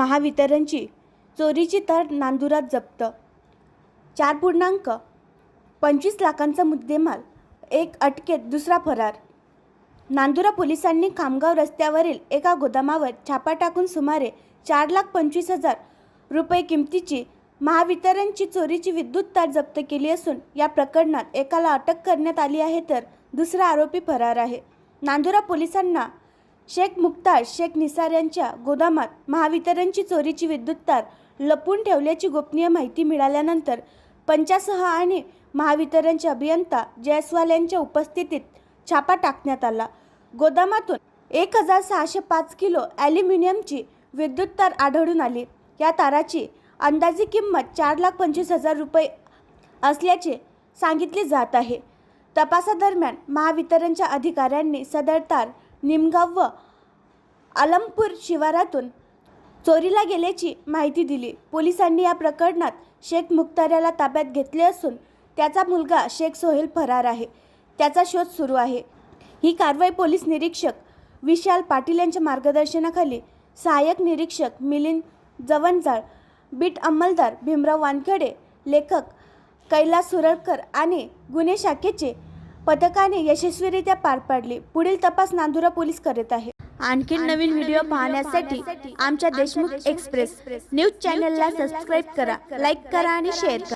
महावितरणची चोरीची तार नांदुरात जप्त. चार पूर्णांक पंचवीस लाखांचा मुद्देमाल एक अटकेत दुसरा फरार. नांदुरा पोलिसांनी खामगाव रस्त्यावरील एका गोदामावर छापा टाकून सुमारे चार लाख पंचवीस हजार रुपये किमतीची महावितरणची चोरीची विद्युत तार जप्त केली असून या प्रकरणात एकाला अटक करण्यात आली आहे तर दुसरा आरोपी फरार आहे. नांदुरा पोलिसांना शेख मुक्तार शेख निसार यांच्या गोदामात महावितरणची चोरीची विद्युत तार लपून ठेवल्याची गोपनीय माहिती मिळाल्यानंतर पंचासह आणि महावितरणचे अभियंता जयस्वाल यांच्या उपस्थितीत छापा टाकण्यात आला. गोदामातून एक हजार सहाशे पाच किलो ॲल्युमिनियमची विद्युत तार आढळून आली. या ताराची अंदाजी किंमत चार लाख पंचवीस हजार रुपये असल्याचे सांगितले जात आहे. तपासादरम्यान महावितरणच्या अधिकाऱ्यांनी सदर तार निमगाव. व अलमपूर शिवारातून चोरीला गेल्याची माहिती दिली. पोलिसांनी या प्रकरणात शेख मुख्तार याला ताब्यात घेतले असून त्याचा मुलगा शेख सोहेल फरार आहे. त्याचा शोध सुरू आहे. ही कारवाई पोलीस निरीक्षक विशाल पाटील यांच्या मार्गदर्शनाखाली सहाय्यक निरीक्षक मिलिंद जवंजाळ बीट अंमलदार भीमराव वानखेडे लेखक कैलास सुरळकर आणि गुन्हे शाखेचे पथकाने यशस्वीरित्या पार पाडली. पुढील तपास नांदुरा पोलीस करत आहे. आणखीन नवीन व्हिडिओ पाहण्यासाठी आमच्या देशमुख एक्सप्रेस. न्यूज चॅनलला सबस्क्राईब करा लाईक करा आणि शेअर करा.